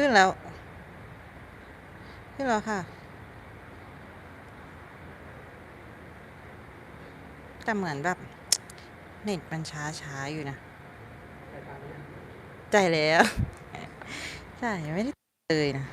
ขึ้นแล้ว ขึ้นแล้วค่ะ แต่เหมือนแบบเน็ตมันช้าช้าอยู่นะใจแล้วใจไม่ได้เลยนะ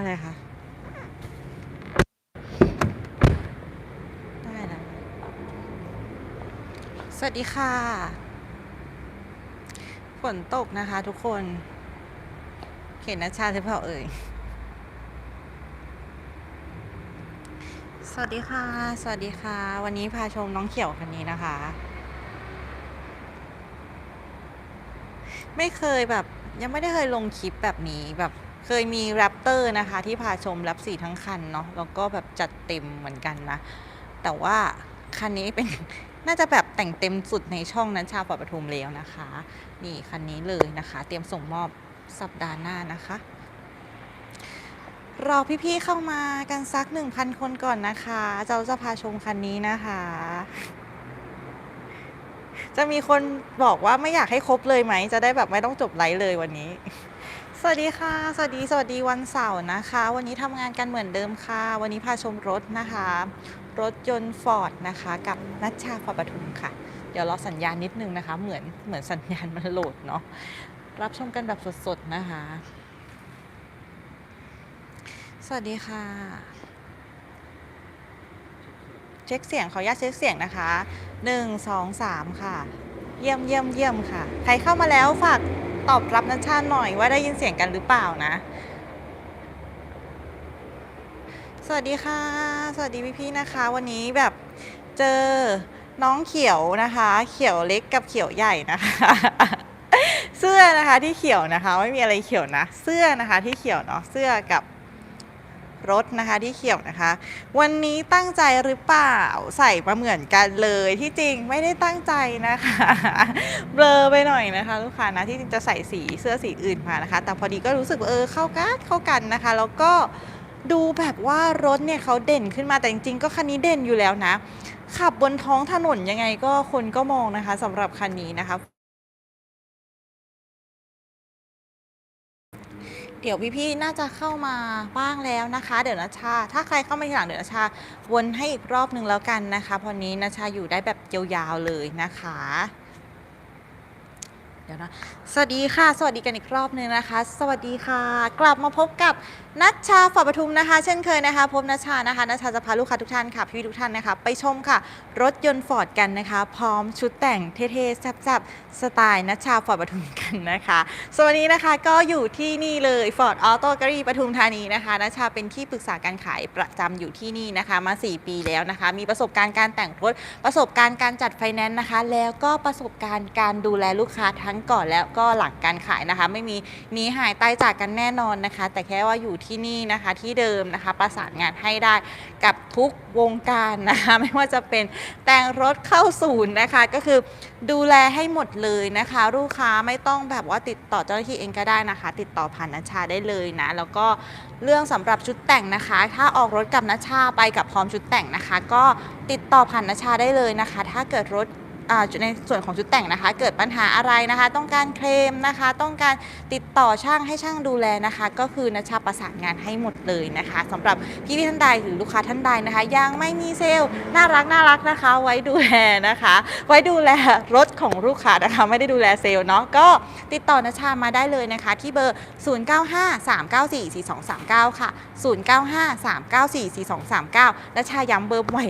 อะไรคะ ได้แล้วสวัสดีค่ะ ฝนตกนะคะทุกคนเห็นนัชชาหรือเปล่าเอ่ย สวัสดีค่ะ สวัสดีค่ะ วันนี้พาชมน้องเขียวคันนี้นะคะ ไม่เคยแบบยังไม่ได้เคยลงคลิปแบบนี้แบบ เคยมีแรปเตอร์นะคะ ที่พาชมแรปสีทั้งคันเนาะแล้วก็แบบจัดเต็มเหมือนกันนะ แต่ว่าคันนี้เป็นน่าจะแบบแต่งเต็มสุดในช่องนั้นชาวปทุมแล้วนะคะ นี่คันนี้เลยนะคะ เตรียมส่งมอบสัปดาห์หน้านะคะรอพี่ๆเข้ามากันสัก 1,000 คนก่อนนะคะ เราจะพาชมคันนี้นะคะ จะมีคนบอกว่าไม่อยากให้ครบเลยไหม จะได้แบบไม่ต้องจบไลฟ์เลยวันนี้ สวัสดีค่ะ สวัสดีสวัสดีวันเสาร์นะคะ วันนี้ทำงานกันเหมือนเดิมค่ะ วันนี้พาชมรถนะคะ รถยนต์ฟอร์ดนะคะกับนัชชาฟอร์ปทุมค่ะ เดี๋ยวรอสัญญาณนิดนึงนะคะ เหมือนเหมือนสัญญาณมันโหลดเนาะรับชมกันแบบสดๆนะคะ สวัสดีค่ะ เช็คเสียงขออนุญาตเช็คเสียงนะคะหนึ่งสองสามค่ะ เยี่ยมเยี่ยมเยี่ยมค่ะ ใครเข้ามาแล้วฝาก ตอบรับนัชชาหน่อยว่าได้ยินเสียงกันหรือเปล่านะ สวัสดีค่ะ สวัสดีพี่ๆนะคะ วันนี้แบบเจอน้องเขียวนะคะ เขียวเล็กกับเขียวใหญ่นะคะ เสื้อนะคะที่เขียวนะคะ ไม่มีอะไรเขียวนะ เสื้อนะคะที่เขียวเนาะเสื้อกับ รถนะคะที่เขียวนะคะ วันนี้ตั้งใจหรือเปล่าใส่มาเหมือนกันเลยที่จริงไม่ได้ตั้งใจนะคะเบลอไปหน่อยนะคะ ลูกค้านะที่จริงจะใส่สีเสื้อสีอื่นมานะคะ แต่พอดีก็รู้สึกเออเข้ากันเข้ากันนะคะ แล้วก็ดูแบบว่ารถเนี่ยเขาเด่นขึ้นมาแต่จริงๆ ก็คันนี้เด่นอยู่แล้วนะ ขับบนท้องถนนยังไงก็คนก็มองนะคะสำหรับคันนี้นะคะ เดี๋ยวพี่ๆน่าจะเข้ามาบ้างแล้วนะคะ เดี๋ยวนะชา ถ้าใครเข้ามาทีหลังเดี๋ยวนะชาวนให้อีกรอบหนึ่งแล้วกันนะคะพอนี้นะชาอยู่ได้แบบยาวๆเลยนะคะ เดี๋ยวนะ สวัสดีค่ะ สวัสดีกันอีกรอบหนึ่งนะคะ สวัสดีค่ะ กลับมาพบกับนัชชาฝอปทุมนะคะ เช่นเคยนะคะพบนัชชานะคะนัชชาจะพาลูกค้าทุกท่านค่ะพี่ทุกท่านนะคะไปชมค่ะ รถยนต์ฟอร์ดกันนะคะ พร้อมชุดแต่งเท่ๆแซ่บๆสไตล์นัชชาฟอปทุมกันนะคะสวัสดีนะคะก็อยู่ที่นี่เลย Ford Auto g a l l e r y ปทุมธานีนะคะนัชชาเป็นที่ปรึกษาการขายประจำอยู่ที่นี่นะคะ มา 4 ปีแล้วนะคะ มีประสบการณ์การแต่งรถประสบการณ์การจัดไฟแนนซ์นะคะ แล้วก็ประสบการณ์การดูแลลูกค้าทั้งก่อนแล้วก็หลังการขายนะคะ ไม่มีหนีหายตายจากกันแน่นอนนะคะ แต่แค่ว่าอยู่ที่นี่นะคะที่เดิมนะคะประสานงานให้ได้กับทุกวงการนะคะไม่ว่าจะเป็นแต่งรถเข้าศูนย์นะคะก็คือดูแลให้หมดเลยนะคะ ลูกค้าไม่ต้องแบบว่าติดต่อเจ้าหน้าที่เองก็ได้นะคะ ติดต่อผ่านนัชชาได้เลยนะ แล้วก็เรื่องสำหรับชุดแต่งนะคะ ถ้าออกรถกับนัชชาไปกับพร้อมชุดแต่งนะคะ ก็ติดต่อผ่านนัชชาได้เลยนะคะ ถ้าเกิดรถ ในส่วนของชุดแต่งนะคะ เกิดปัญหาอะไรนะคะ ต้องการเคลมนะคะ ต้องการติดต่อช่างให้ช่างดูแลนะคะ ก็คือนัชชาประสานงานให้หมดเลยนะคะสำหรับพี่พี่ท่านใดหรือลูกค้าท่านใดนะคะ ยังไม่มีเซลล์น่ารักน่ารักนะคะ ไว้ดูแลนะคะ ไว้ดูแลรถของลูกค้านะคะ ไม่ได้ดูแลเซลล์เนาะก็ติดต่อนัชชามาได้เลยนะคะ ที่เบอร์ 0953944239 ค่ะ 0953944239นัชชาย้ำเบอร์บ่อย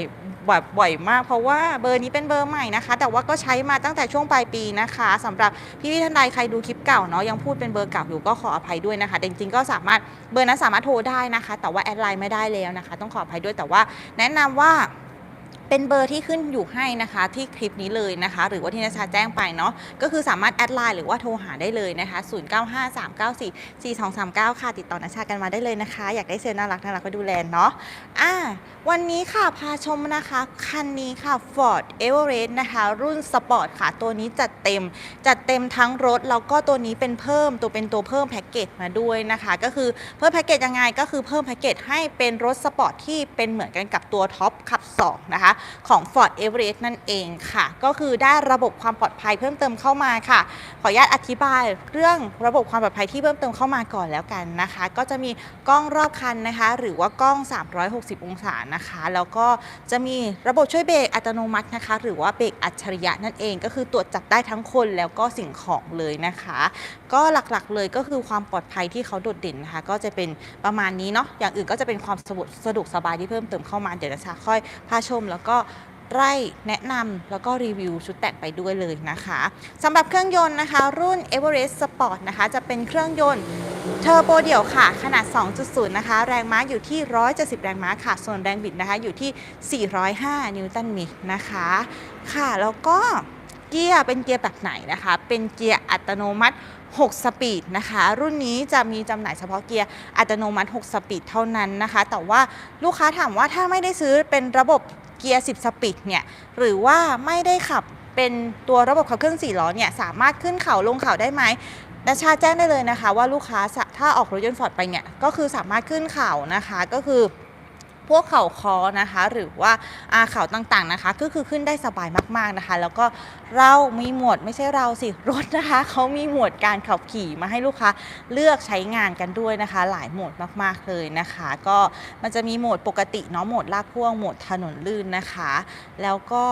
แบบบ่อยมาก เพราะว่าเบอร์นี้เป็นเบอร์ใหม่นะคะ แต่ว่าก็ใช้มาตั้งแต่ช่วงปลายปีนะคะสำหรับพี่ๆท่านใดใครดูคลิปเก่าเนาะยังพูดเป็นเบอร์เก่าอยู่ก็ขออภัยด้วยนะคะแต่จริงๆก็สามารถเบอร์นั้นสามารถโทรได้นะคะ แต่ว่าแอดไลน์ไม่ได้แล้วนะคะ ต้องขออภัยด้วยแต่ว่าแนะนำว่า เป็นเบอร์ที่ขึ้นอยู่ให้นะคะที่คลิปนี้เลยนะคะ หรือว่าที่นัชชาแจ้งไปเนาะก็คือสามารถแอดไลน์หรือว่าโทรหาได้เลยนะคะ 0953944239 ค่ะ ติดต่อนัชชากันมาได้เลยนะคะ อยากได้เซลล์น่ารักน่ารักก็ดูแลเนาะอ่าวันนี้ค่ะพาชมนะคะคันนี้ค่ะ Ford Everest นะคะ รุ่นสปอร์ตค่ะ ตัวนี้จัดเต็มจัดเต็มทั้งรถแล้วก็ตัวนี้เป็นเพิ่มตัวเป็นตัวเพิ่มแพ็กเกจมาด้วยนะคะ ก็คือเพิ่มแพ็กเกจยังไงก็คือเพิ่มแพ็กเกจให้เป็นรถสปอร์ตที่เป็นเหมือนกันกับตัวท็อปขับ2นะคะของ Ford Everest นั่นเองค่ะ ก็คือได้ระบบความปลอดภัยเพิ่มเติมเข้ามาค่ะ ขออนุญาตอธิบายเรื่องระบบความปลอดภัยที่เพิ่มเติมเข้ามาก่อนแล้วกันนะคะ ก็จะมีกล้องรอบคันนะคะ หรือว่ากล้อง 360 องศานะคะ แล้วก็จะมีระบบช่วยเบรกอัตโนมัตินะคะ หรือว่าเบรกอัจฉริยะนั่นเอง ก็คือตรวจจับได้ทั้งคนแล้วก็สิ่งของเลยนะคะ ก็หลักๆเลยก็คือความปลอดภัยที่เขาโดดเด่นนะคะ ก็จะเป็นประมาณนี้เนาะอย่างอื่นก็จะเป็นความสะดวกสบายที่เพิ่มเติมเข้ามาเดี๋ยวนะชาค่อยพาชมแล้วก็ไล่แนะนำแล้วก็รีวิวชุดแต่งไปด้วยเลยนะคะสำหรับเครื่องยนต์นะคะ รุ่น Everest Sport นะคะจะเป็นเครื่องยนต์เทอร์โบเดี่ยวค่ะ ขนาด 2.0 นะคะ แรงม้าอยู่ที่ 170 แรงม้าค่ะ ส่วนแรงบิดนะคะอยู่ที่ 405 นิวตันเมตรนะคะ ค่ะ แล้วก็เกียร์เป็นเกียร์แบบไหนนะคะ เป็นเกียร์อัตโนมัติ 6 สปีดนะคะ รุ่นนี้จะมีจำหน่ายเฉพาะเกียร์อัตโนมัติ 6 สปีดเท่านั้นนะคะ แต่ว่าลูกค้าถามว่าถ้าไม่ได้ซื้อเป็นระบบเกียร์ 10 สปีดเนี่ยหรือว่าไม่ได้ขับเป็นตัวระบบขับเคลื่อน4ล้อเนี่ยสามารถขึ้นเขาลงเขาได้ไหมนัชชาแจ้งได้เลยนะคะว่าลูกค้าถ้าออกรถยนต์ฟอร์ดไปเนี่ยก็คือสามารถขึ้นเขานะคะก็คือ พวกเข่าคอนะคะ หรือว่าอาเข่าต่างๆนะคะ ก็คือขึ้นได้สบายมากๆนะคะ แล้วก็เรามีหมวดไม่ใช่เราสิรถนะคะเขามีหมวดการขับขี่มาให้ลูกค้าเลือกใช้งานกันด้วยนะคะ หลายโหมดมากๆเลยนะคะ ก็มันจะมีโหมดปกติเนาะโหมดลากพ่วงโหมดถนนลื่นนะคะ แล้วก็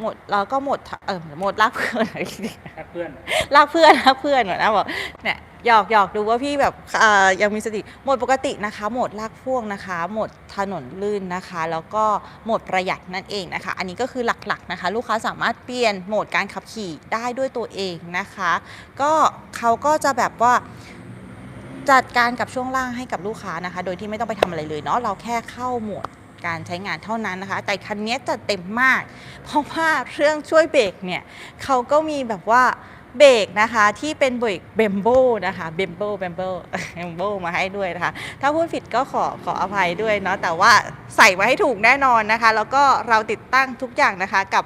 หมดแล้วก็โหมดเออโหมดลากเพื่อนทักเพื่อนลากเพื่อนลากเพื่อนเหมือนนะบอกเนี่ยหยอกหยอกดูว่าพี่แบบเอ่อยังมีสติโหมดปกตินะคะโหมดลากพ่วงนะคะโหมดถนนลื่นนะคะ แล้วก็โหมดประหยัดนั่นเองนะคะ อันนี้ก็คือหลักๆนะคะ ลูกค้าสามารถเปลี่ยนโหมดการขับขี่ได้ด้วยตัวเองนะคะ ก็เขาก็จะแบบว่าจัดการกับช่วงล่างให้กับลูกค้านะคะ โดยที่ไม่ต้องไปทำอะไรเลยเนาะเราแค่เข้าโหมด การใช้งานเท่านั้นนะคะ แต่คันนี้จะเต็มมาก เพราะว่าเครื่องช่วยเบรกเนี่ยเขาก็มีแบบว่าเบรกนะคะที่เป็นเบรกเบมโบนะคะเบมโบเบมโบเบมโบมาให้ด้วยนะคะ ถ้าพูดผิดก็ขอขออภัยด้วยเนาะแต่ว่าใส่มาให้ถูกแน่นอนนะคะ แล้วก็เราติดตั้งทุกอย่างนะคะกับ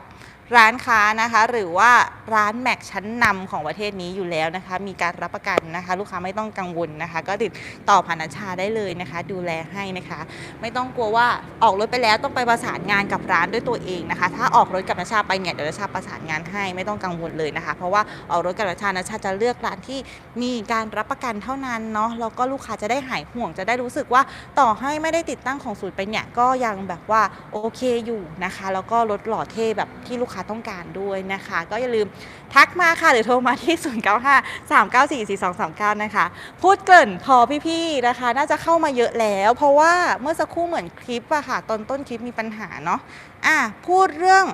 ร้านค้านะคะ หรือว่าร้านแม็กชั้นนำของประเทศนี้อยู่แล้วนะคะ มีการรับประกันนะคะ ลูกค้าไม่ต้องกังวลนะคะ ก็ติดต่อผ่านนัชาได้เลยนะคะ ดูแลให้นะคะ ไม่ต้องกลัวว่าออกรถไปแล้วต้องไปประสานงานกับร้านด้วยตัวเองนะคะ ถ้าออกรถกับนัชชาไปเนี่ยเดี๋ยวนัชชาประสานงานให้ไม่ต้องกังวลเลยนะคะ เพราะว่าออกรถกับนัชชานัชชาจะเลือกร้านที่มีการรับประกันเท่านั้นเนาะแล้วก็ลูกค้าจะได้หายห่วงจะได้รู้สึกว่าต่อให้ไม่ได้ติดตั้งของศูนย์ไปเนี่ยก็ยังแบบว่าโอเคอยู่นะคะ แล้วก็รถหล่อเท่แบบที่ลูกค้าต้องการด้วยนะคะ ก็อย่าลืมทักมาค่ะ หรือโทรมาที่ 095 394 4239 นะคะ พูดเกินพอพี่ๆนะคะ น่าจะเข้ามาเยอะแล้ว เพราะว่าเมื่อสักครู่เหมือนคลิปอะค่ะ ตอนต้นคลิปมีปัญหาเนาะอะพูดเรื่อง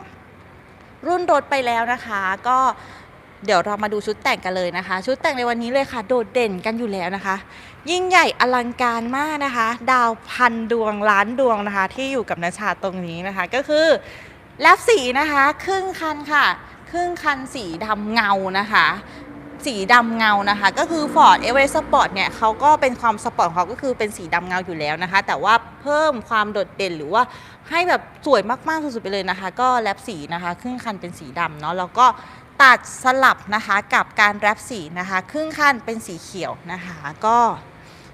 รุ่นรถไปแล้วนะคะ ก็เดี๋ยวเรามาดูชุดแต่งกันเลยนะคะ ชุดแต่งในวันนี้เลยค่ะ โดดเด่นกันอยู่แล้วนะคะ ยิ่งใหญ่อลังการมากนะคะ ดาวพันดวงล้านดวงนะคะ ที่อยู่กับนาชาตรงนี้นะคะ ก็คือ แลบสีนะคะ ครึ่งคันค่ะ ครึ่งคันสีดำเงานะคะ สีดำเงานะคะ ก็คือ Ford Everest Sport เนี่ยเขาก็เป็นความสปอร์ตของเขาก็คือเป็นสีดำเงาอยู่แล้วนะคะ แต่ว่าเพิ่มความโดดเด่นหรือว่าให้แบบสวยมากๆสุดๆไปเลยนะคะ ก็แรปสีนะคะ ครึ่งคันเป็นสีดำเนาะแล้วก็ตัดสลับนะคะกับการแรปสีนะคะ ครึ่งคันเป็นสีเขียวนะคะ ก็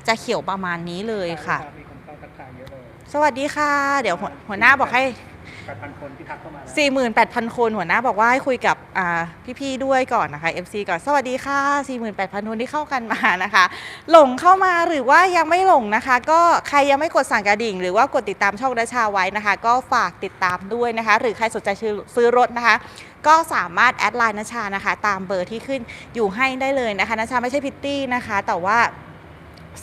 จะเขียวประมาณนี้เลยค่ะ มีคนเข้าทักทายเยอะเลย สวัสดีค่ะ เดี๋ยวหัวหัวหน้าบอกให้ แปดพันคนที่ทักเข้ามาแล้ว48,000 คนหัวหน้าบอกว่าให้คุยกับอ่าพี่ๆด้วยก่อนนะคะ FC ก่อนสวัสดีค่ะ 48,000 คนที่เข้ากันมานะคะ หลงเข้ามาหรือว่ายังไม่หลงนะคะ ก็ใครยังไม่กดสั่งกระดิ่ง หรือว่ากดติดตามช่องราชาไว้นะคะ ก็ฝากติดตามด้วยนะคะ หรือใครสนใจซื้อซื้อรถนะคะ ก็สามารถแอดไลน์นชานะคะ ตามเบอร์ที่ขึ้นอยู่ให้ได้เลยนะคะนชาไม่ใช่พิตตี้นะคะ แต่ว่า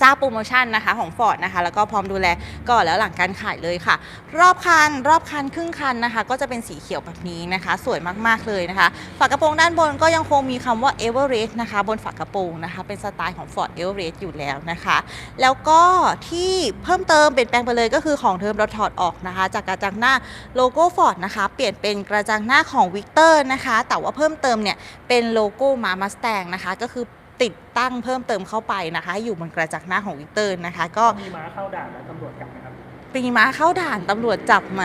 ทราบโปรโมชั่นนะคะของ Ford นะคะ แล้วก็พร้อมดูแลก่อนแล้วหลังการขายเลยค่ะ รอบคัน รอบคันครึ่งคันนะคะ ก็จะเป็นสีเขียวแบบนี้นะคะ สวยมากๆเลยนะคะ ฝากระโปรงด้านบนก็ยังคงมีคำว่า Everest นะคะ บนฝากระโปรงนะคะ เป็นสไตล์ของ Ford Everest อยู่แล้วนะคะ แล้วก็ที่เพิ่มเติมเปลี่ยนแปลงไปเลยก็คือของเดิมเราถอดออกนะคะ จากกระจังหน้าโลโก้ Ford นะคะ เปลี่ยนเป็นกระจังหน้าของ Victor นะคะ แต่ว่าเพิ่มเติมเนี่ยเป็นโลโก้มา Mustang นะคะ ก็คือ ติดตั้งเพิ่มเติมเข้าไปนะคะให้อยู่บนกระจังหน้าของ Victor นะคะ ก็มีม้าเข้าด่านแล้วตำรวจจับไหมครับปีม้าเข้าด่านตำรวจจับไหม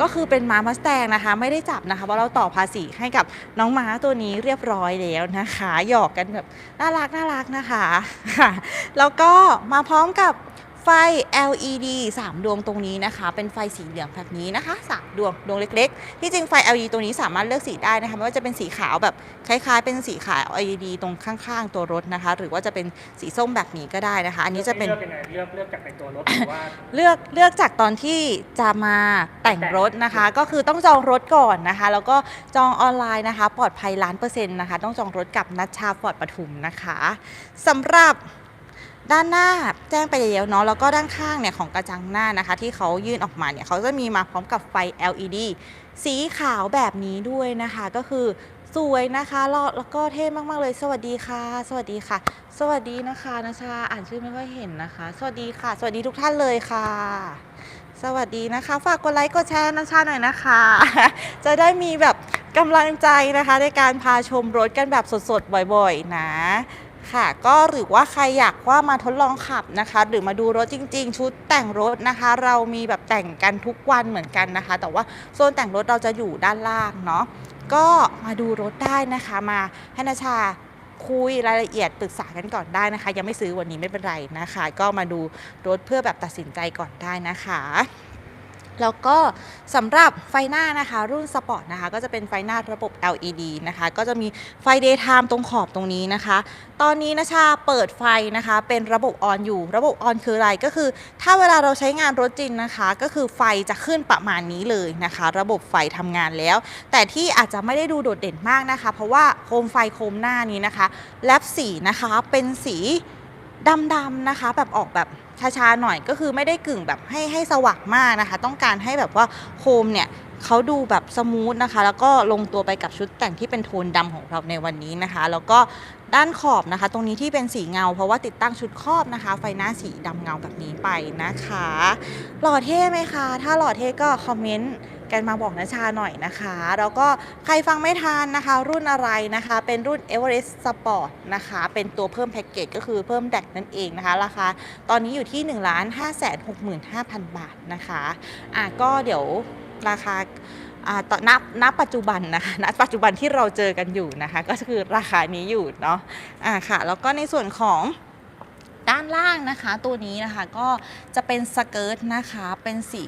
ก็คือเป็นม้ามัสแตงนะคะ ไม่ได้จับนะคะเพราะเราต่อภาษีให้กับน้องม้าตัวนี้เรียบร้อยแล้วนะคะ หยอกกันแบบน่ารักน่ารักนะคะค่ะแล้วก็มาพร้อมกับ ไฟ LED 3 ดวงตรงนี้นะคะ เป็นไฟสีเหลืองแบบนี้นะคะ3ดวงดวงเล็กๆ ที่จริงไฟ LED ตัวนี้สามารถเลือกสีได้นะคะไม่ว่าจะเป็นสีขาวแบบคล้าย ๆ เป็นสีขาว LED ตรงข้างๆ ตัวรถนะคะ หรือว่าจะเป็นสีส้มแบบนี้ก็ได้นะคะ อันนี้จะเป็นเลือกยังไงเลือกเลือกจากในตัวรถหรือว่า เลือกเลือกจากตอนที่จะมาแต่งรถนะคะ ก็คือต้องจองรถก่อนนะคะ แล้วก็จองออนไลน์นะคะ ปลอดภัยล้านเปอร์เซ็นต์นะคะ ต้องจองรถกับนัชชาฟอร์ดปทุมนะคะสำหรับ ด้านหน้าแจ้งไปแล้วเนาะแล้วก็ด้านข้างเนี่ยของกระจังหน้านะคะ ที่เขายื่นออกมาเนี่ยเขาจะมีมาพร้อมกับไฟ LED สีขาวแบบนี้ด้วยนะคะ ก็คือสวยนะคะแล้วแล้วก็เท่มากๆเลย สวัสดีค่ะ สวัสดีค่ะ สวัสดีนะคะนชาอ่านชื่อไม่ค่อยเห็นนะคะ สวัสดีค่ะ สวัสดีทุกท่านเลยค่ะ สวัสดีนะคะ ฝากกดไลค์กดแชร์นชาหน่อยนะคะ จะได้มีแบบกำลังใจนะคะ ในการพาชมรถกันแบบสดๆบ่อยๆ นะ ค่ะ ก็หรือว่าใครอยากว่ามาทดลองขับนะคะ หรือมาดูรถจริง ๆ ชุดแต่งรถนะคะ เรามีแบบแต่งกันทุกวันเหมือนกันนะคะ แต่ว่าโซนแต่งรถเราจะอยู่ด้านล่างเนาะก็มาดูรถได้นะคะ มาให้นาชาคุยรายละเอียดปรึกษากันก่อนได้นะคะ ยังไม่ซื้อวันนี้ไม่เป็นไรนะคะ ก็มาดูรถเพื่อแบบตัดสินใจก่อนได้นะคะ แล้วก็สำหรับไฟหน้านะคะ รุ่นสปอร์ตนะคะ ก็จะเป็นไฟหน้าระบบ LED นะคะ ก็จะมีไฟ daytime ตรงขอบตรงนี้นะคะ ตอนนี้นะชาเปิดไฟนะคะ เป็นระบบออนอยู่ ระบบออนคืออะไรก็คือ ถ้าเวลาเราใช้งานรถจริงนะคะ ก็คือไฟจะขึ้นประมาณนี้เลยนะคะ ระบบไฟทำงานแล้ว แต่ที่อาจจะไม่ได้ดูโดดเด่นมากนะคะ เพราะว่าโคมไฟโคมหน้านี้นะคะ แลบสีนะคะเป็นสีดำๆนะคะ แบบออกแบบ ช้าๆหน่อยก็คือไม่ได้กึ่งแบบให้ให้สว่างมากนะคะ ต้องการให้แบบว่าโคมเนี่ยเขาดูแบบสมูทนะคะ แล้วก็ลงตัวไปกับชุดแต่งที่เป็นโทนดำของเราในวันนี้นะคะ แล้วก็ด้านขอบนะคะ ตรงนี้ที่เป็นสีเงา เพราะว่าติดตั้งชุดครอบนะคะ ไฟหน้าสีดำเงาแบบนี้ไปนะคะ หล่อเท่ไหมคะ ถ้าหล่อเท่ก็คอมเมนต์ กันมาบอกนะชาหน่อยนะคะ แล้วก็ใครฟังไม่ทันนะคะ รุ่นอะไรนะคะ เป็นรุ่น Everest Sport นะคะ เป็นตัวเพิ่มแพ็กเกจก็คือเพิ่มแดกนั่นเองนะคะ ราคาตอนนี้อยู่ที่1 5 6 5 0 0 0 บาทนะคะอะก็เดี๋ยวราคาอ่าตอนนับณปัจจุบันนะคะณปัจจุบันที่เราเจอกันอยู่นะคะ ก็คือราคานี้อยู่เนาะอ่าค่ะ แล้วก็ในส่วนของด้านล่างนะคะ ตัวนี้นะคะก็จะเป็นสเกิร์ตนะคะ เป็นสี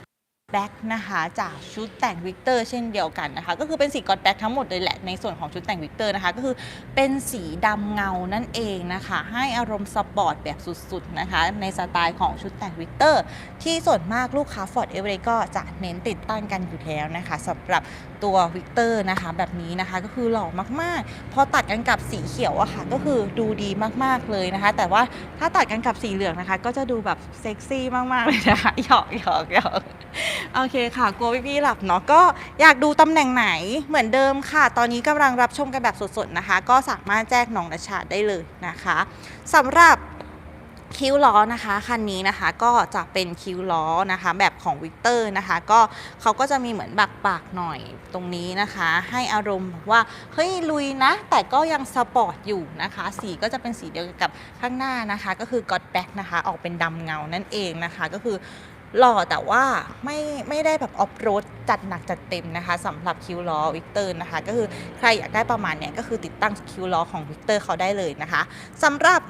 แบ็คนะคะจากชุดแต่งวิกเตอร์เช่นเดียวกันนะคะ ก็คือเป็นสีกอดแบ็คทั้งหมดเลยแหละในส่วนของชุดแต่งวิกเตอร์นะคะ ก็คือเป็นสีดำเงานั่นเองนะคะ ให้อารมณ์สปอร์ตแบบสุดๆนะคะ ในสไตล์ของชุดแต่งวิกเตอร์ที่ส่วนมากลูกค้า Ford e v e r e s t ก็จะเน้นติดตั้งกันอยู่แล้วนะคะสำหรับตัววิกเตอร์นะคะ แบบนี้นะคะก็คือหล่อมากๆ พอตัดกันกับสีเขียวอะค่ะก็คือดูดีมากๆเลยนะคะ แต่ว่าถ้าตัดกันกับสีเหลืองนะคะ ก็จะดูแบบเซ็กซี่มากๆเลยนะคะหยอกหยอกหยอกโอเคค่ะ กลัวพี่ๆหลับเนาะ ก็อยากดูตำแหน่งไหนเหมือนเดิมค่ะ ตอนนี้กำลังรับชมกันแบบสดๆนะคะ ก็สามารถแจ้งน้องนชชาได้เลยนะคะสำหรับคิ้วล้อนะคะคันนี้นะคะก็จะเป็นคิ้วล้อนะคะ แบบของวิกเตอร์นะคะ ก็เขาก็จะมีเหมือนบักปากหน่อยตรงนี้นะคะ ให้อารมณ์ว่าเฮ้ยลุยนะ แต่ก็ยังสปอร์ตอยู่นะคะ สีก็จะเป็นสีเดียวกับข้างหน้านะคะ ก็คือ God Back นะคะ ออกเป็นดำเงานั่นเองนะคะ ก็คือ หล่อแต่ว่าไม่ไม่ได้แบบออฟโรดจัดหนักจัดเต็มนะคะสำหรับคิวล้อวิกเตอร์นะคะ ก็คือใครอยากได้ประมาณเนี้ยก็คือติดตั้งคิวล้อของวิกเตอร์เขาได้เลยนะคะสำหรับ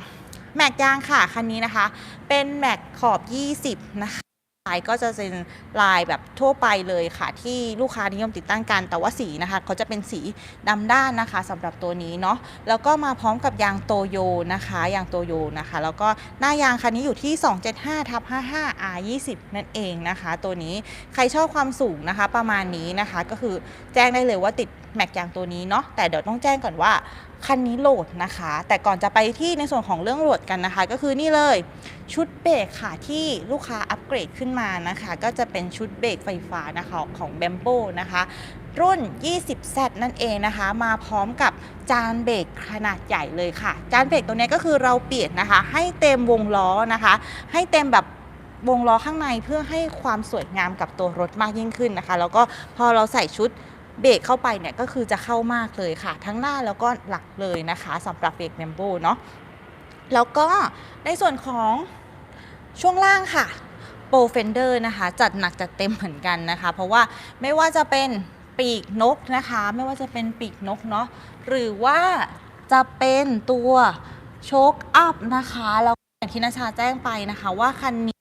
แม็กยางค่ะ คันนี้นะคะ เป็นแม็กขอบ 20 นะคะ ลายก็จะเป็นลายแบบทั่วไปเลยค่ะ ที่ลูกค้านิยมติดตั้งกัน แต่ว่าสีนะคะเขาจะเป็นสีดำด้านนะคะสำหรับตัวนี้เนาะแล้วก็มาพร้อมกับยางโตโยนะคะยางโตโยนะคะ แล้วก็หน้ายางคันนี้อยู่ที่ 275ทับ55 R 20นั่นเองนะคะ ตัวนี้ใครชอบความสูงนะคะประมาณนี้นะคะ ก็คือแจ้งได้เลยว่าติดแม็กยางตัวนี้เนาะแต่เดี๋ยวต้องแจ้งก่อนว่า คันนี้โหลดนะคะ แต่ก่อนจะไปที่ในส่วนของเรื่องโหลดกันนะคะ ก็คือนี่เลยชุดเบรกค่ะที่ลูกค้าอัปเกรดขึ้นมานะคะ ก็จะเป็นชุดเบรกไฟฟ้านะคะของ b บมโบนะคะรุ่น 20Z นั่นเองนะคะ มาพร้อมกับจานเบรกขนาดใหญ่เลยค่ะ จานเบรกตัวนี้ก็คือเราเปลี่ยนนะคะ ให้เต็มวงล้อนะคะ ให้เต็มแบบวงล้อข้างในเพื่อให้ความสวยงามกับตัวรถมากยิ่งขึ้นนะคะ แล้วก็พอเราใส่ชุด เบรกเข้าไปเนี่ยก็คือจะเข้ามากเลยค่ะ ทั้งหน้าแล้วก็หลักเลยนะคะสำหรับเบรกเมมโบเนาะแล้วก็ในส่วนของช่วงล่างค่ะโปรเฟนเดอร์นะคะจัดหนักจัดเต็มเหมือนกันนะคะ เพราะว่าไม่ว่าจะเป็นปีกนกนะคะ ไม่ว่าจะเป็นปีกนกเนาะหรือว่าจะเป็นตัวโชคอัพนะคะแล้วอย่างที่นาชาแจ้งไปนะคะว่าคันนี้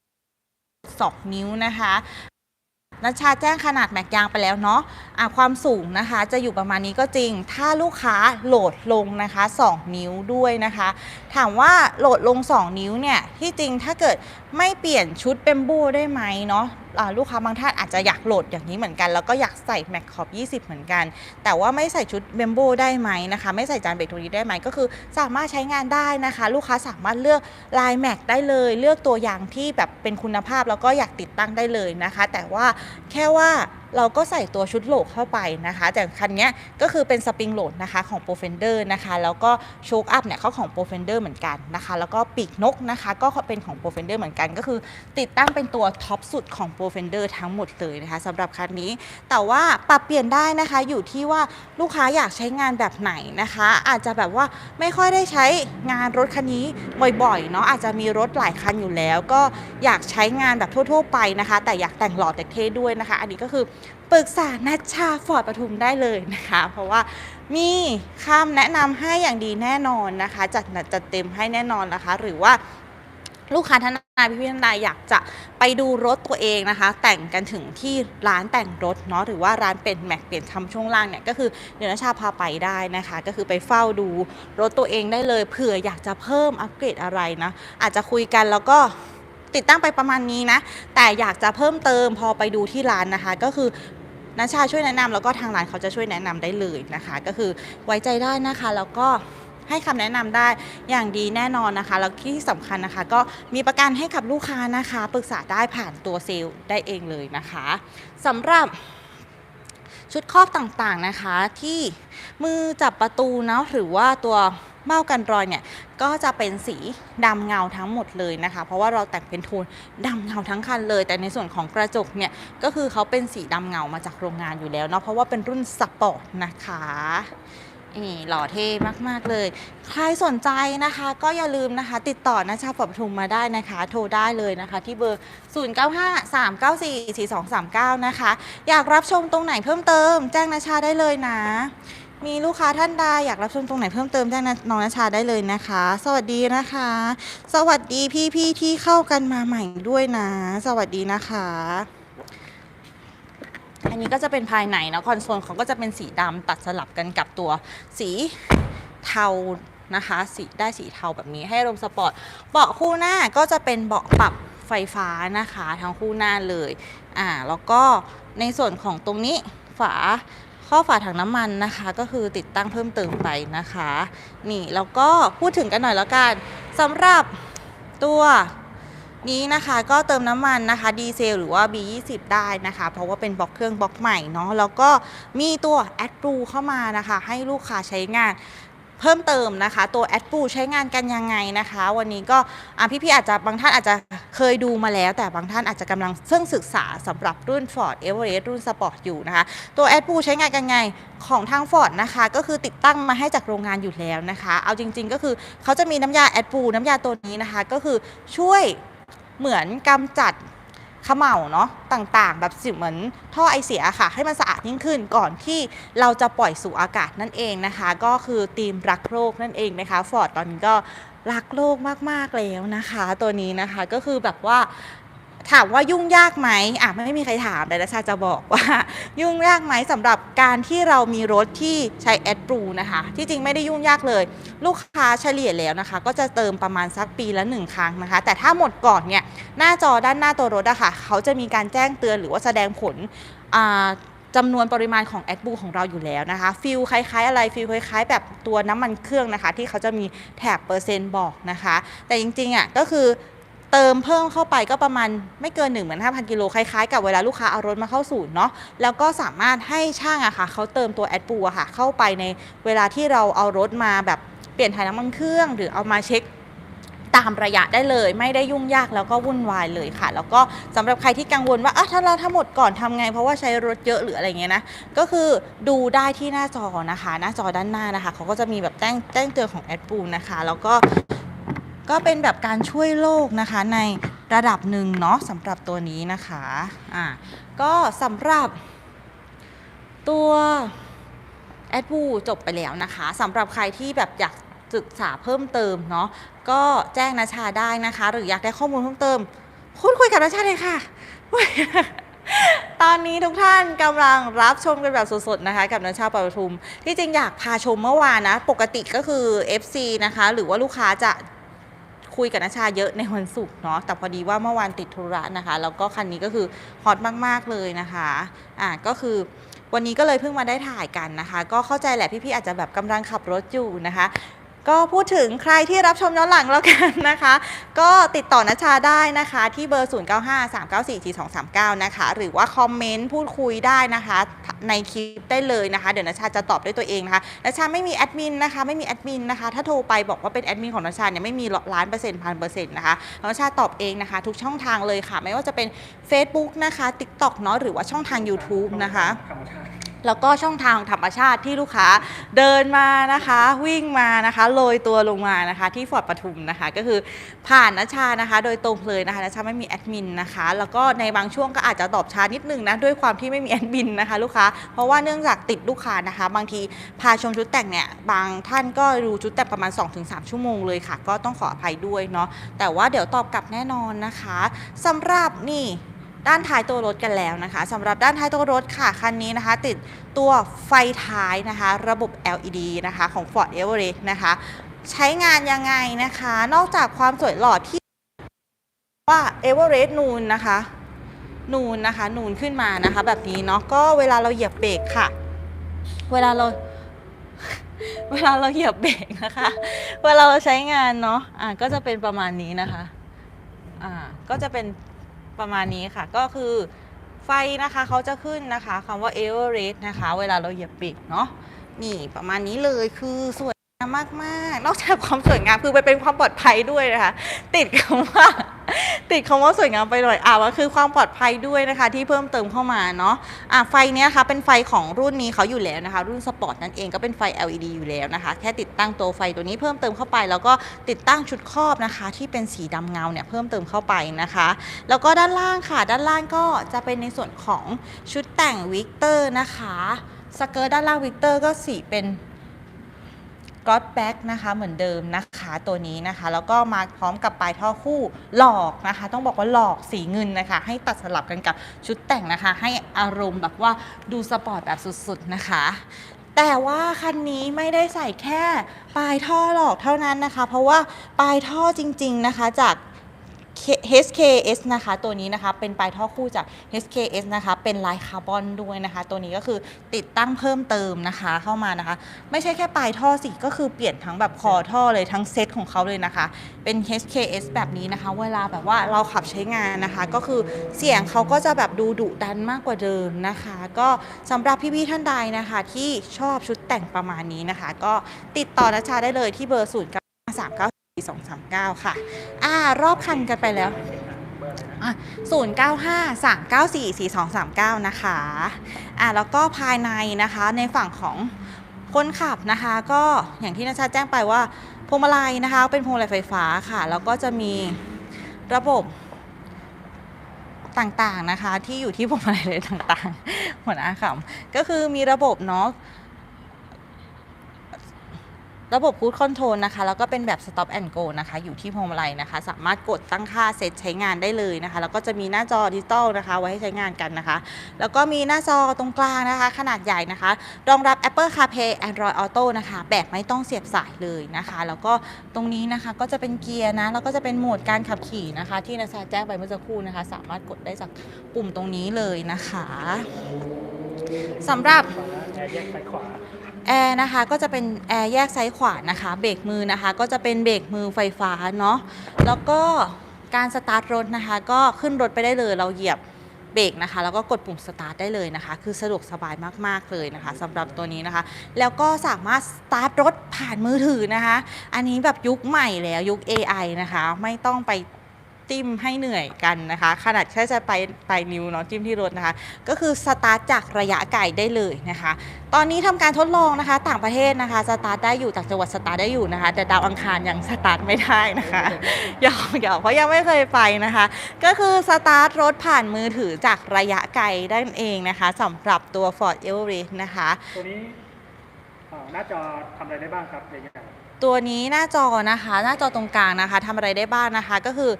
2 นิ้วนะคะ นัชชาแจ้งขนาดแม็กยางไปแล้วเนาะะความสูงนะคะจะอยู่ประมาณนี้ก็จริง ถ้าลูกค้าโหลดลงนะคะ 2 นิ้วด้วยนะคะ ถามว่าโหลดลง 2 นิ้วเนี่ยที่จริงถ้าเกิดไม่เปลี่ยนชุดเปมโบได้ไหมเนาะลูกค้าบางท่านอาจจะอยากโหลดอย่างนี้เหมือนกัน แล้วก็อยากใส่แม็กขอบ 20 เหมือนกัน แต่ว่าไม่ใส่ชุดเบมโบได้ไหมนะคะ ไม่ใส่จานเบรกตัวนี้ได้ไหมก็คือสามารถใช้งานได้นะคะ ลูกค้าสามารถเลือกลายแม็กได้เลย เลือกตัวยางที่แบบเป็นคุณภาพแล้วก็อยากติดตั้งได้เลยนะคะ แต่ว่าแค่ว่า เราก็ใส่ตัวชุดโหลดเข้าไปนะคะแต่คันนี้ก็คือเป็นสปริงโหลดนะคะของ p r o f e n d e r นะคะแล้วก็โชคอัพเนี่ยเขาของ p r o f e n d e r เหมือนกันนะคะแล้วก็ปีกนกนะคะก็เป็นของ p r o f e n d e r เหมือนกัน ก็คือติดตั้งเป็นตัวท็อปสุดของ p r o f e n d e r ทั้งหมดเลยนะคะสำหรับคันนี้ แต่ว่าปรับเปลี่ยนได้นะคะอยู่ที่ว่าลูกค้าอยากใช้งานแบบไหนนะคะ อาจจะแบบว่าไม่ค่อยได้ใช้งานรถคันนี้บ่อยๆเนาะอาจจะมีรถหลายคันอยู่แล้ว ก็อยากใช้งานแบบทั่ว ๆ ไปนะคะ แต่อยากแต่งหล่อแต่เท่ด้วยนะคะ อันนี้ก็คือ ปรึกษานัชชาฟอร์ดปทุมได้เลยนะคะ เพราะว่ามีคำแนะนำให้อย่างดีแน่นอนนะคะ จัดหนักจัดเต็มให้แน่นอนนะคะ หรือว่าลูกค้าท่านใดพี่พี่ท่านใดอยากจะไปดูรถตัวเองนะคะ แต่งกันถึงที่ร้านแต่งรถเนาะหรือว่าร้านเป็นแม็กเปลี่ยนทำช่วงล่างเนี่ยก็คือเดี๋ยวนะชาพาไปได้นะคะ ก็คือไปเฝ้าดูรถตัวเองได้เลยเผื่ออยากจะเพิ่มอัปเกรดอะไรนะอาจจะคุยกันแล้วก็ติดตั้งไปประมาณนี้นะ แต่อยากจะเพิ่มเติมพอไปดูที่ร้านนะคะ ก็คือ นัชชาช่วยแนะนำแล้วก็ทางร้านเขาจะช่วยแนะนำได้เลยนะคะ ก็คือไว้ใจได้นะคะแล้วก็ให้คำแนะนำได้อย่างดีแน่นอนนะคะ แล้วที่สำคัญนะคะ ก็มีประกันให้กับลูกค้านะคะปรึกษาได้ผ่านตัวเซลล์ได้เองเลยนะคะสำหรับชุดครอบต่างๆนะคะที่มือจับประตูเนาะหรือว่าตัว เบ้ากันรอยเนี่ยก็จะเป็นสีดำเงาทั้งหมดเลยนะคะ เพราะว่าเราแต่งเป็นโทนดำเงาทั้งคันเลย แต่ในส่วนของกระจกเนี่ยก็คือเขาเป็นสีดำเงามาจากโรงงานอยู่แล้วเนาะเพราะว่าเป็นรุ่นสปอร์ตนะคะนี่หล่อเท่มาก ๆ เลย ใครสนใจนะคะ ก็อย่าลืมนะคะ ติดต่อนะชาฟอปทุมมาได้นะคะ โทรได้เลยนะคะ ที่เบอร์ 0953944239 นะคะ อยากรับชมตรงไหนเพิ่มเติม แจ้งนาชาได้เลยนะ มีลูกค้าท่านใดอยากรับชมตรงไหนเพิ่มเติมแจ้งน้องนาชาได้เลยนะคะ สวัสดีนะคะ สวัสดีพี่ๆที่เข้ากันมาใหม่ด้วยนะ สวัสดีนะคะ อันนี้ก็จะเป็นภายในนะคอนโซลเขาก็จะเป็นสีดำตัดสลับกันกับตัวสีเทานะคะสีได้สีเทาแบบนี้ให้ลมสปอร์ตเบาะคู่หน้าก็จะเป็นเบาะปรับไฟฟ้านะคะทั้งคู่หน้าเลยอ่าแล้วก็ในส่วนของตรงนี้ฝา ข้อฝาถังน้ำมันนะคะ ก็คือติดตั้งเพิ่มเติมไปนะคะ นี่แล้วก็พูดถึงกันหน่อยแล้วกันสำหรับตัวนี้นะคะก็เติมน้ำมันนะคะดีเซลหรือว่า B20 ได้นะคะ เพราะว่าเป็นบล็อกเครื่องบล็อกใหม่เนาะแล้วก็มีตัว a d b l u เข้ามานะคะ ให้ลูกค้าใช้งาน เพิ่มเติมนะคะ ตัว a d b l u ใช้งานกันยังไงนะคะ วันนี้ก็อ่พี่ๆอาจจะบางท่านอาจจะเคยดูมาแล้ว แต่บางท่านอาจจะกำลังซึ่งศึกษาสำหรับรุ่น Ford Everest รุ่น Sport อยู่นะคะ ตัว a d b l u ใช้งานกันไงของทาง Ford นะคะ ก็คือติดตั้งมาให้จากโรงงานอยู่แล้วนะคะ เอาจริง ๆ ก็คือเขาจะมีน้ำยา a d b l u น้ำยาตัวนี้นะคะ ก็คือช่วยเหมือนกำจัด เขม่าเนาะต่างๆ แบบสิเหมือนท่อไอเสียค่ะ ให้มันสะอาดยิ่งขึ้นก่อนที่เราจะปล่อยสู่อากาศนั่นเองนะคะ ก็คือทีมรักโลกนั่นเองนะคะฟอร์ดตอนนี้ก็รักโลกมากๆแล้วนะคะ ตัวนี้นะคะก็คือแบบว่า ถามว่ายุ่งยากไหมอะไม่มีใครถามแต่ละชาจะบอกว่า ยุ่งยากไหมสำหรับการที่เรามีรถที่ใช้แอดบลูนะคะ ที่จริงไม่ได้ยุ่งยากเลย ลูกค้าเฉลี่ยแล้วนะคะ ก็จะเติมประมาณสักปีละหนึ่งครั้งนะคะ แต่ถ้าหมดก่อนเนี่ยหน้าจอด้านหน้าตัวรถอะค่ะเขาจะมีการแจ้งเตือนหรือว่าแสดงผลอ่าจำนวนปริมาณของ AdBlue ของเราอยู่แล้วนะคะฟิลคล้ายๆ อะไรฟิลคล้ายๆ แบบตัวน้ำมันเครื่องนะคะ ที่เขาจะมีแถบเปอร์เซ็นต์บอกนะคะ แต่จริงๆอะก็คือ เติมเพิ่มเข้าไปก็ประมาณไม่เกิน1 5 0 0 0กิโลคล้ายๆกับเวลาลูกค้าเอารถมาเข้าศูนย์เนาะแล้วก็สามารถให้ช่างอะค่ะเขาเติมตัว AdBlue อะค่ะเข้าไปในเวลาที่เราเอารถมาแบบเปลี่ยนถ่ายน้ำมันเครื่อง หรือเอามาเช็คตามระยะได้เลยไม่ได้ยุ่งยากแล้วก็วุ่นวายเลยค่ะ แล้วก็สำหรับใครที่กังวลว่าถ้าเราทั้งหมดก่อนทำไง เพราะว่าใช้รถเยอะหรืออะไรเงี้ยนะก็คือดูได้ที่หน้าจอนะคะ หน้าจอด้านหน้านะคะเขาก็จะมีแบบแจ้งแจ้งเตือนของแอดปูนะคะ แล้วก็ ก็เป็นแบบการช่วยโลกนะคะในระดับหนึ่งเนาะสำหรับตัวนี้นะคะอะก็สำหรับตัวแอดบูจบไปแล้วนะคะสำหรับใครที่แบบอยากศึกษาเพิ่มเติมเนาะก็แจ้งนาชาได้นะคะ หรืออยากได้ข้อมูลเพิ่มเติมพูดคุยกับนาชาเลยค่ะ ตอนนี้ทุกท่านกำลังรับชมกันแบบสดๆนะคะ กับนาชาปทุม ที่จริงอยากพาชมเมื่อวานนะ ปกติก็คือ FC นะคะ หรือว่าลูกค้าจะ คุยกับนาชาเยอะในวันศุกร์เนาะแต่พอดีว่าเมื่อวานติดธุระนะคะแล้วก็คันนี้ก็คือฮอตมากๆเลยนะคะอะก็คือวันนี้ก็เลยเพิ่งมาได้ถ่ายกันนะคะ ก็เข้าใจแหละพี่ๆอาจจะแบบกำลังขับรถอยู่นะคะ ก็พูดถึงใครที่รับชมย้อนหลังแล้วกันนะคะ ก็ติดต่อนัชชาได้นะคะที่เบอร์ 0 9 5 3 9 4 4 2 3 9 นะคะ หรือว่าคอมเมนต์พูดคุยได้นะคะ ในคลิปได้เลยนะคะ เดี๋ยวนัชชาจะตอบด้วยตัวเองนะคะนัชชาไม่มีแอดมินนะคะไม่มีแอดมินนะคะ ถ้าโทรไปบอกว่าเป็นแอดมินของนัชชาเนี่ยไม่มีล้านเปอร์เซ็นต์พันเปอร์เซ็นต์นะคะนัชชาตอบเองนะคะ ทุกช่องทางเลยค่ะ ไม่ว่าจะเป็น Facebook นะคะ TikTok เนาะหรือว่าช่องทาง YouTube นะคะ แล้วก็ช่องทางธรรมชาติที่ลูกค้าเดินมานะคะ วิ่งมานะคะโรยตัวลงมานะคะ ที่ฟอร์ดปทุมนะคะ ก็คือผ่านนชชานะคะ โดยตรงเลยนะคะนชชาไม่มีแอดมินนะคะ แล้วก็ในบางช่วงก็อาจจะตอบช้านิดนึงนะด้วยความที่ไม่มีแอดมินนะคะ ลูกค้าเพราะว่าเนื่องจากติดลูกค้านะคะ บางทีพาชมชุดแต่งเนี่ยบางท่านก็ดูชุดแต่งประมาณ 2-3 ชั่วโมงเลยค่ะ ก็ต้องขออภัยด้วยเนาะแต่ว่าเดี๋ยวตอบกลับแน่นอนนะคะสำหรับนี่ ด้านท้ายตัวรถกันแล้วนะคะสำหรับด้านท้ายตัวรถค่ะคันนี้นะคะ ติดตัวไฟท้ายนะคะ ระบบ LED นะคะของ Ford Everest นะคะ ใช้งานยังไงนะคะ นอกจากความสวยหล่อที่ว่า Everest นูนนะคะ นูนนะคะ นูนขึ้นมานะคะ แบบนี้เนาะก็เวลาเราเหยียบเบรกค่ะ เวลาเราเวลาเราเหยียบเบรกนะคะ เวลาเราใช้งานเนาะอะก็จะเป็นประมาณนี้นะคะ อ่า ก็จะเป็น ประมาณนี้ค่ะ ก็คือไฟนะคะเขาจะขึ้นนะคะคำว่า Everest นะคะ เวลาเราเหยียบเบรกเนาะนี่ประมาณนี้เลยคือสวยงามมากๆ นอกจากความสวยงามคือไปเป็นความปลอดภัยด้วยนะคะ ติดคำว่า ติดคำว่าสวยงามไปหน่อยอะว่าคือความปลอดภัยด้วยนะคะ ที่เพิ่มเติมเข้ามาเนาะอะไฟเนี้ยนะคะเป็นไฟของรุ่นนี้เขาอยู่แล้วนะคะ รุ่นสปอร์ตนั่นเองก็เป็นไฟ LED อยู่แล้วนะคะ แค่ติดตั้งตัวไฟตัวนี้เพิ่มเติมเข้าไป แล้วก็ติดตั้งชุดครอบนะคะ ที่เป็นสีดำเงาเนี่ยเพิ่มเติมเข้าไปนะคะ แล้วก็ด้านล่างค่ะ ด้านล่างก็จะเป็นในส่วนของชุดแต่งวิกเตอร์นะคะสเกิร์ตด้านล่างวิกเตอร์ก็สีเป็น ก็อดแบ็กนะคะเหมือนเดิมนะคะตัวนี้นะคะ แล้วก็มาพร้อมกับปลายท่อคู่หลอกนะคะ ต้องบอกว่าหลอกสีเงินนะคะ ให้ตัดสลับกันกับชุดแต่งนะคะ ให้อารมณ์แบบว่าดูสปอร์ตแบบสุดๆนะคะแต่ว่าคันนี้ไม่ได้ใส่แค่ปลายท่อหลอกเท่านั้นนะคะ เพราะว่าปลายท่อจริง ๆนะคะ จาก HKS นะคะตัวนี้นะคะเป็นปลายท่อคู่จาก HKS นะคะเป็นลายคาร์บอนด้วยนะคะ ตัวนี้ก็คือติดตั้งเพิ่มเติมนะคะเข้ามานะคะ ไม่ใช่แค่ปลายท่อสิก็คือเปลี่ยนทั้งแบบคอท่อเลยทั้งเซตของเขาเลยนะคะ เป็น HKS แบบนี้นะคะ เวลาแบบว่าเราขับใช้งานนะคะ ก็คือเสียงเขาก็จะแบบดูดุดันมากกว่าเดิมนะคะ ก็สำหรับพี่ๆท่านใดนะคะ ที่ชอบชุดแต่งประมาณนี้นะคะ ก็ติดต่อนัชชาได้เลยที่เบอร์0 9 3 9 4 2 3 9 ค่ะ อ่ารอบคันกันไปแล้วเบอร์อะไรนะอะ095 394 4239 นะคะอะแล้วก็ภายในนะคะในฝั่งของคนขับนะคะก็อย่างที่นัชชาแจ้งไปว่าพวงมาลัยนะคะ เป็นพวงมาลัยไฟฟ้าค่ะ แล้วก็จะมีระบบต่างๆนะคะ ที่อยู่ที่พวงมาลัยเลยต่างๆ หัวหน้าขำก็คือมีระบบเนาะ ระบบคูดคอนโทรลนะคะแล้วก็เป็นแบบ stop and go นะคะ อยู่ที่พวงมาลัยนะคะ สามารถกดตั้งค่าเซตใช้งานได้เลยนะคะ แล้วก็จะมีหน้าจอดิจิตอลนะคะ ไว้ให้ใช้งานกันนะคะ แล้วก็มีหน้าจอตรงกลางนะคะ ขนาดใหญ่นะคะ รองรับ Apple CarPlay Android Auto นะคะ แบบไม่ต้องเสียบสายเลยนะคะ แล้วก็ตรงนี้นะคะก็จะเป็นเกียร์นะแล้วก็จะเป็นโหมดการขับขี่นะคะ ที่นักแสแจ้งไปเมื่อสักครู่นะคะ สามารถกดได้จากปุ่มตรงนี้เลยนะคะสำหรับแยกซ้ายขวา แอร์นะคะก็จะเป็นแอร์แยกซ้ายขวานะคะเบรกมือนะคะ ก็จะเป็นเบรกมือไฟฟ้าเนาะแล้วก็การสตาร์ทรถนะคะ ก็ขึ้นรถไปได้เลยเราเหยียบเบรกนะคะ แล้วก็กดปุ่มสตาร์ทได้เลยนะคะ คือสะดวกสบายมากๆเลยนะคะสำหรับตัวนี้นะคะ แล้วก็สามารถสตาร์ทรถผ่านมือถือนะคะ อันนี้แบบยุคใหม่แล้วยุค AI นะคะ ไม่ต้องไป จิ้มให้เหนื่อยกันนะคะ ขนาดแค่จะไปไปนิ้วเนาะจิ้มที่รถนะคะ ก็คือสตาร์ทจากระยะไกลได้เลยนะคะ ตอนนี้ทำการทดลองนะคะ ต่างประเทศนะคะ สตาร์ทได้อยู่ต่างจังหวัดสตาร์ทได้อยู่นะคะ แต่ดาวอังคารยังสตาร์ทไม่ได้นะคะหยอกหยอกเพราะยังไม่เคยไปนะคะ ก็คือสตาร์ทรถผ่านมือถือจากระยะไกลได้นั่นเองนะคะสำหรับตัว Ford Everest นะคะตัวนี้เอ่อหน้าจอทำอะไรได้บ้างครับใหญ่ตัวนี้หน้าจอนะคะ หน้าจอตรงกลางนะคะทำอะไรได้บ้างนะคะ ก็คือ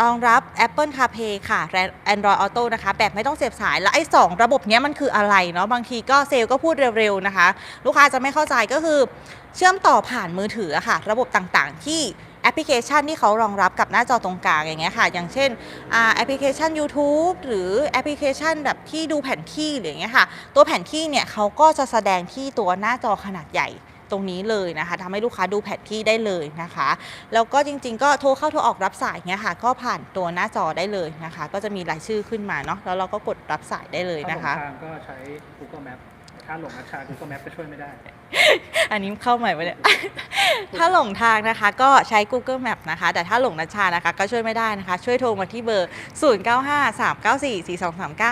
รองรับ Apple CarPlay ค่ะและ Android Auto นะคะ แบบไม่ต้องเสียบสาย และไอ้สองระบบเนี้ยมันคืออะไรเนาะบางทีก็เซลล์ก็พูดเร็วๆนะคะ ลูกค้าจะไม่เข้าใจก็คือ เชื่อมต่อผ่านมือถือค่ะ ระบบต่างๆ ที่แอปพลิเคชันที่เขารองรับกับหน้าจอตรงกลางอย่างเงี้ยค่ะ อย่างเช่นแอปพลิเคชัน YouTube หรือแอปพลิเคชันแบบที่ดูแผนที่หรืออย่างเงี้ยค่ะ ตัวแผนที่เนี่ยเขาก็จะแสดงที่ตัวหน้าจอขนาดใหญ่ ตรงนี้เลยนะคะทำให้ลูกค้าดูแผนที่ได้เลยนะคะ แล้วก็จริง ๆ ก็โทรเข้าโทรออกรับสายเงี้ยค่ะ ก็ผ่านตัวหน้าจอได้เลยนะคะ ก็จะมีรายชื่อขึ้นมาเนาะแล้วเราก็กดรับสายได้เลยๆถ้าหลนะงคะทางก็ใช้ Google Map ถ้าหลงนัชชา Google Map ก็ช่วยไม่ได้ อันนี้เข้าใหม่ไปเนี่ยถ้าหลงทางนะคะ ก็ใช้ Google Map นะคะ แต่ถ้าหลงนัชชานะคะ ก็ช่วยไม่ได้นะคะ ช่วยโทรมาที่เบอร์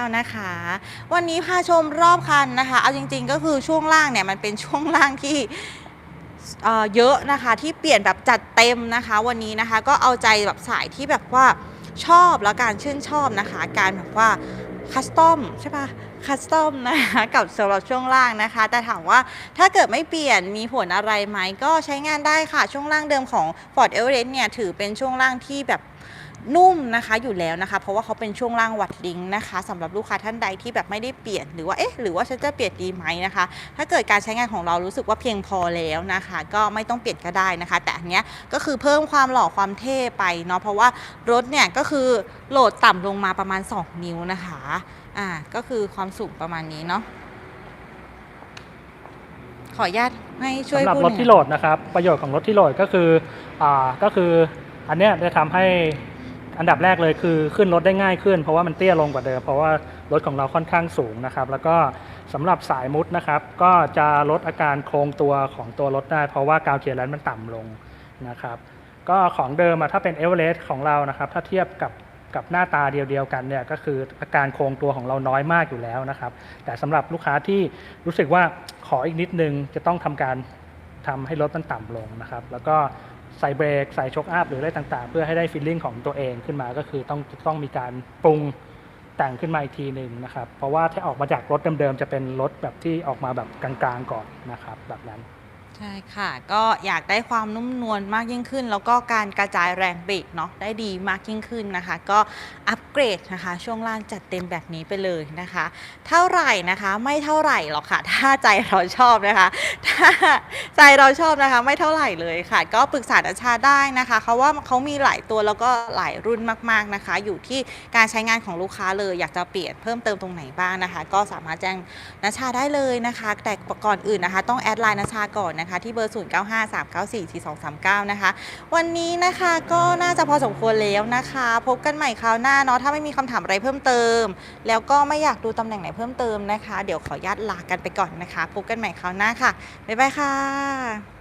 0953944239 นะคะ วันนี้พาชมรอบคันนะคะ เอาจริง ๆ ก็คือช่วงล่างเนี่ยมันเป็นช่วงล่างที่เอ่อเยอะนะคะที่เปลี่ยนแบบจัดเต็มนะคะ วันนี้นะคะก็เอาใจแบบสายที่แบบว่าชอบแล้วการชื่นชอบนะคะ การแบบว่าคัสตอมใช่ปะ คัสตอมนะคะกับสำหรับช่วงล่างนะคะ แต่ถามว่าถ้าเกิดไม่เปลี่ยนมีผลอะไรไหมก็ใช้งานได้ค่ะ ช่วงล่างเดิมของ Ford Everest เนี่ยถือเป็นช่วงล่างที่แบบ นุ่มนะคะอยู่แล้วนะคะ เพราะว่าเขาเป็นช่วงล่างวัดลิงก์นะคะสำหรับลูกค้าท่านใดที่แบบไม่ได้เปลี่ยนหรือว่าเอ๊ะหรือว่าฉันจะเปลี่ยนดีไหมนะคะ ถ้าเกิดการใช้งานของเรารู้สึกว่าเพียงพอแล้วนะคะ ก็ไม่ต้องเปลี่ยนก็ได้นะคะ แต่อันเนี้ยก็คือเพิ่มความหล่อความเท่ไปเนาะเพราะว่ารถเนี่ยก็คือโหลดต่ำลงมาประมาณ 2 นิ้วนะคะอ่าก็คือความสูงประมาณนี้เนาะขออนุญาตให้ช่วยสำหรับพูดรถที่โหลดนะครับ ประโยชน์ของรถที่โหลดก็คืออ่าก็คืออันเนี้ยจะทำให้ อันดับแรกเลยคือขึ้นรถได้ง่ายขึ้น เพราะว่ามันเตี้ยลงกว่าเดิมเพราะว่ารถของเราค่อนข้างสูงนะครับ แล้วก็สำหรับสายมุดนะครับ ก็จะลดอาการโครงตัวของตัวรถได้ เพราะว่ากาวเคียร์แลนด์มันต่ำลงนะครับ ก็ของเดิมอะถ้าเป็นเอเวอเรสต์ของเรานะครับ ถ้าเทียบกับกับหน้าตาเดียวๆกันเนี่ยก็คืออาการโครงตัวของเราน้อยมากอยู่แล้วนะครับ แต่สำหรับลูกค้าที่รู้สึกว่าขออีกนิดนึงจะต้องทำการทำให้รถมันต่ำลงนะครับ แล้วก็ ใส่เบรกใส่ช็อคอัพหรืออะไรต่างๆ เพื่อให้ได้ฟีลลิ่งของตัวเองขึ้นมาก็คือต้องต้องมีการปรุงแต่งขึ้นมาอีกทีหนึ่งนะครับ เพราะว่าถ้าออกมาจากรถเดิมๆจะเป็นรถแบบที่ออกมาแบบกลางๆก่อนนะครับ แบบนั้น ใช่ค่ะ ก็อยากได้ความนุ่มนวลมากยิ่งขึ้น แล้วก็การกระจายแรงเบรกเนาะได้ดีมากยิ่งขึ้นนะคะ ก็อัป เกรดนะคะ ช่วงล่างจัดเต็มแบบนี้ไปเลยนะคะ เท่าไหร่นะคะไม่เท่าไหร่หรอกค่ะ ถ้าใจเราชอบนะคะ ถ้าใจเราชอบนะคะ ไม่เท่าไหร่เลยค่ะ ก็ปรึกษาอาชาได้นะคะเขาว่าเขามีหลายตัวแล้วก็หลายรุ่นมากๆนะคะ อยู่ที่การใช้งานของลูกค้าเลยอยากจะเปลี่ยนเพิ่มเติมตรงไหนบ้างนะคะ ก็สามารถแจ้งนัชชาได้เลยนะคะ แต่ก่อนอื่นนะคะ ต้องแอดไลน์นัชชาก่อนนะคะ ที่เบอร์ 0953944239 นะคะ วันนี้นะคะก็น่าจะพอสมควรแล้วนะคะ พบกันใหม่คราวหน้าเนาะถ้าไม่มีคำถามอะไรเพิ่มเติม แล้วก็ไม่อยากดูตำแหน่งไหนเพิ่มเติมนะคะ เดี๋ยวขออนุญาตลากันไปก่อนนะคะพบกันใหม่คราวหน้าค่ะบ๊ายบายค่ะ